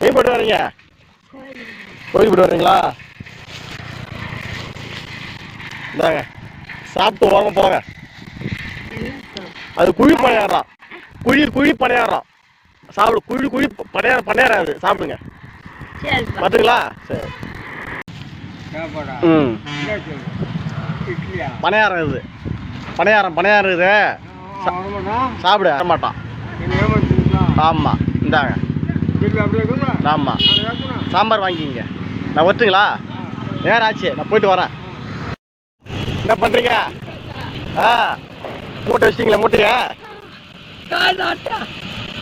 எங்கே போயிட்டு வரீங்க கோயில் போயிட்டு வரீங்களா? இந்தாங்க சாப்பிட்டு வாங்க போங்க. அது குழி பணியாரம். குழி குழி பணியாரம். சாப்பிடு குழி குழி பணியாரம் பணியாரம் அது சாப்பிடுங்க. பார்த்துங்களா சரி. ம். பணியாரம் இது. பணியாரம் பணியாரம் இது. சாப்பிடு வர மாட்டான் என்ன ஏமாத்துறீங்களா ஆமாம் இந்தாங்க. ஆமாம் சாம்பார் வாங்கிங்க நான் ஒத்துங்களா? நேரம் ஆச்சு. நான் போயிட்டு வரேன். என்ன பண்ணுறீங்க ஆ. மூட்டை வச்சிங்களா மூட்டையா?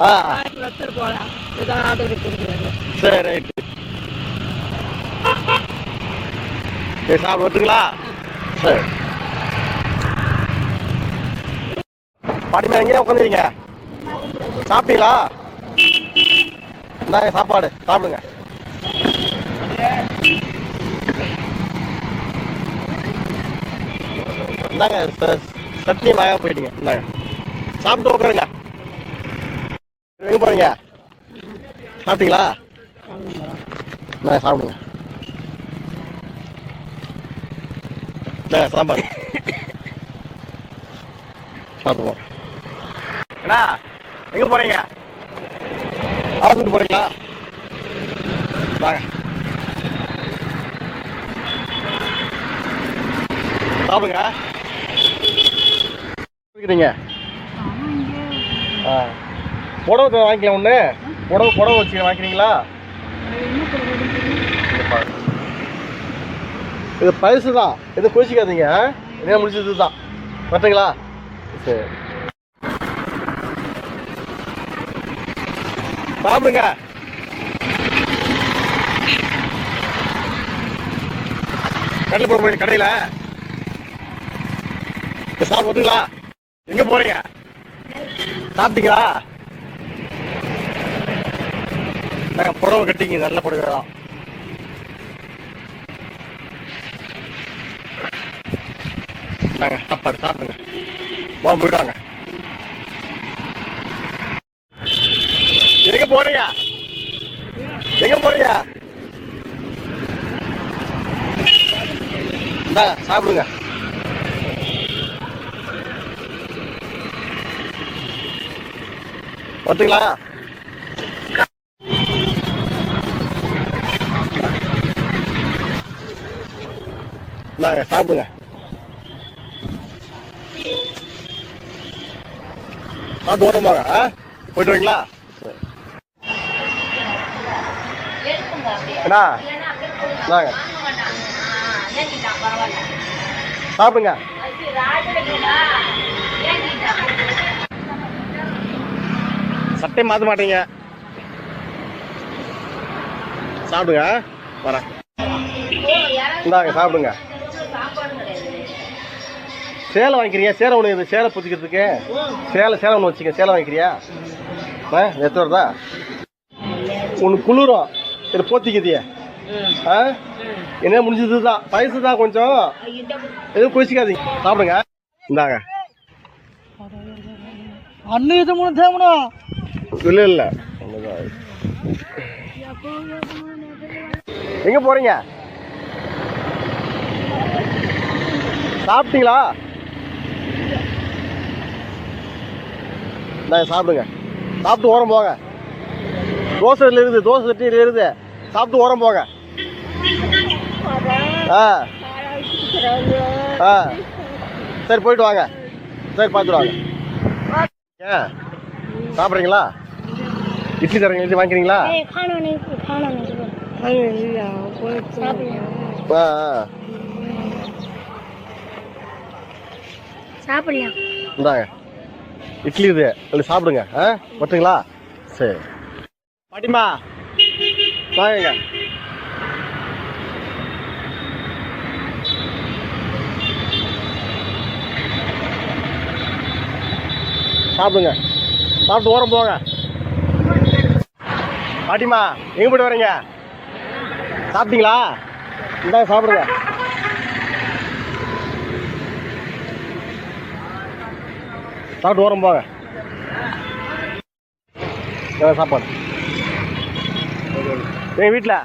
ஆ. சரி ரைட்டு. சரி சாப்பிட ஒத்துங்களா? சரி. பாட்டிமா எங்கேயா உட்காந்துருங்க சாப்பிட்டீங்களா? இந்தாங்க சாப்பாடு. சாப்பிடுங்க. இந்தாங்க சட்னி வாங்க போயிட்டீங்க இந்தாங்க. சாப்பிட்டு உட்காருங்க. எங்க போறீங்க? சாப்பிட்டீங்களா? இந்தாங்க சாப்பிடுங்க. இந்தாங்க சாம்பார் சாப்பிடுவோம். என்ன எங்க போறீங்க? ஆஃபீஸுக்கு போறீங்களா? வாங்க. சாப்பிடுங்க. இருக்கிறீங்க ஆ. புடவை வாங்கிக்கலாம் ஒன்று புடவை புடவை வச்சு வாங்கிக்கிறீங்களா இது பரிசு தான் இது குளிச்சிக்காதீங்க. இதே முடிச்சது தான் கரெக்டுங்களா சரி. சாப்பிடுங்க. கடையில் போக முடியும் கடையில. சாப்பிடுங்களா எங்க போறீங்க? சாப்பிட்டீங்களா? நாங்க புடவை கட்டிங்க நல்ல புடவை தான். நாங்க சாப்பாடு சாப்பிடுங்க. வா போயிட்டாங்க போறியா? எங்க போறியா? சாப்பிடுங்க. பார்த்துங்களா சாப்பிடுங்க. பார்த்து ஓட்டமாங்க போயிட்டு வரீங்களா? அண்ணா இந்தாங்க சாப்பிடுங்க. சட்டை மாற்ற மாட்டீங்க. சாப்பிடுங்க. வரேன். இந்தாங்க சாப்பிடுங்க. சேலை வாங்கிக்கிறியா? சேலை ஒன்று இது சேலை புத்திக்கிறதுக்கு சேலை சேலை ஒன்று வச்சுக்க சேலை வாங்கிக்கிறியா? ஆ எத்தனை வருதா? ஒன்று குளிரும். இது போத்திக்குதியே ஆ? என்ன முடிஞ்சது தான் வயசு தான் கொஞ்சம்? எதுவும் குளிச்சிக்காதீங்க. சாப்பிடுங்க. இந்தாங்க. அண்ணன் இது மூணு தேவணும் இல்லை இல்லை. எங்கே போகிறீங்க சாப்பிட்டீங்களா? இந்தாங்க சாப்பிடுங்க. சாப்பிட்டு ஓரம் போங்க. தோசை இதுல இருக்குது தோசை சட்டியில் இருக்குது. சாப்பிட்டு ஓரம் போங்க. ஆ. ஆ. சரி போயிட்டு வாங்க. சரி பார்த்துட்டு வாங்க. ஏன்? சாப்பிட்றீங்களா? இட்லி தரீங்க இட்லி வாங்கிக்கிறீங்களா? ஆ ஆ. சாப்பிடலாம் இந்தாங்க. இட்லி இது. சாப்பிடுங்க ஆ? ஒட்டுங்களா சரி. பாட்டிமா வாங்க. சாப்பிடுங்க. சாப்பிட்டு ஓரம் போங்க. பாட்டிமா எங்கே போய்ட்டு வரீங்க? சாப்பிட்டீங்களா? இந்தாங்க சாப்பிடுங்க. சாப்பிட்டு ஓரம் போங்க. சாப்பாடு. எங்கள் வீட்டில்